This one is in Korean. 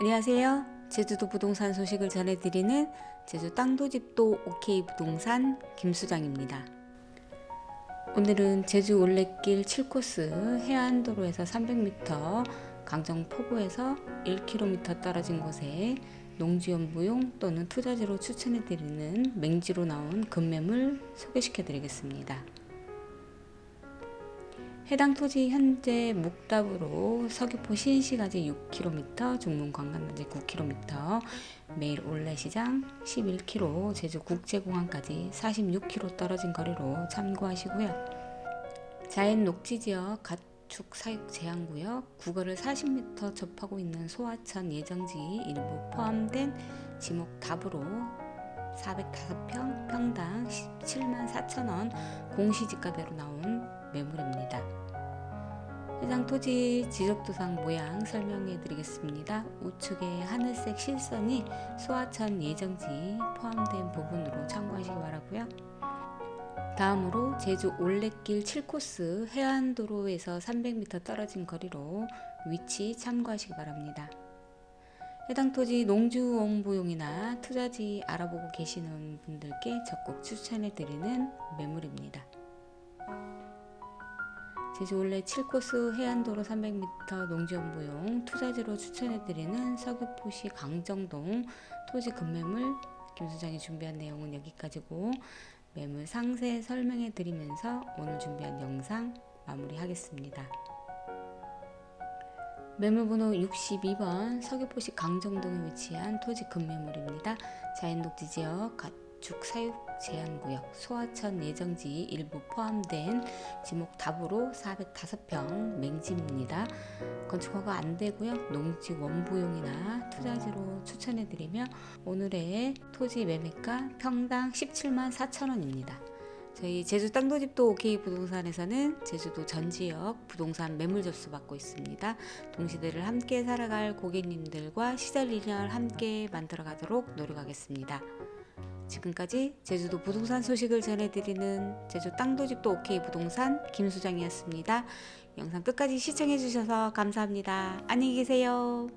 안녕하세요. 제주도 부동산 소식을 전해드리는 제주 땅도집도 OK 부동산 김수장입니다. 오늘은 제주 올레길 7코스 해안도로에서 300m, 강정 포구에서 1km 떨어진 곳에 농지연부용 또는 투자지로 추천해드리는 맹지로 나온 급매물 소개시켜드리겠습니다. 해당 토지 현재 목답으로 서귀포 시인시까지 6km, 중문 관광단지 9km, 매일 올레시장 11km, 제주 국제공항까지 46km 떨어진 거리로 참고하시고요. 자연 녹지 지역 가축 사육 제한구역 구거를 40m 접하고 있는 소하천 예정지 일부 포함된 지목 답으로 405평 평당 17만 4천 원 공시지가대로 나온 매물입니다. 해당 토지 지적도상 모양 설명해 드리겠습니다. 우측에 하늘색 실선이 소하천 예정지 포함된 부분으로 참고하시기 바라고요. 다음으로 제주 올레길 7코스 해안도로에서 300m 떨어진 거리로 위치 참고하시기 바랍니다. 해당 토지 농주원부용이나 투자지 알아보고 계시는 분들께 적극 추천해 드리는 매물입니다. 제주 올레 7코스 해안도로 300m 농지연부용 투자지로 추천해드리는 서귀포시 강정동 토지 급매물 김수장이 준비한 내용은 여기까지고 매물 상세 설명해 드리면서 오늘 준비한 영상 마무리하겠습니다. 매물번호 62번 서귀포시 강정동에 위치한 토지 급매물입니다. 자연 녹지 지역 가축 사육 제한구역 소하천 예정지 일부 포함된 지목 답으로 405평 맹지입니다. 건축허가 안 되고요. 농지 원부용이나 투자지로 추천해드리며 오늘의 토지 매매가 평당 17만 4천 원입니다. 저희 제주 땅도집도 OK 부동산에서는 제주도 전 지역 부동산 매물 접수 받고 있습니다. 동시대를 함께 살아갈 고객님들과 시절 인연을 함께 만들어 가도록 노력하겠습니다. 지금까지 제주도 부동산 소식을 전해드리는 제주 땅도집도 OK 부동산 김수정이었습니다. 영상 끝까지 시청해주셔서 감사합니다. 안녕히 계세요.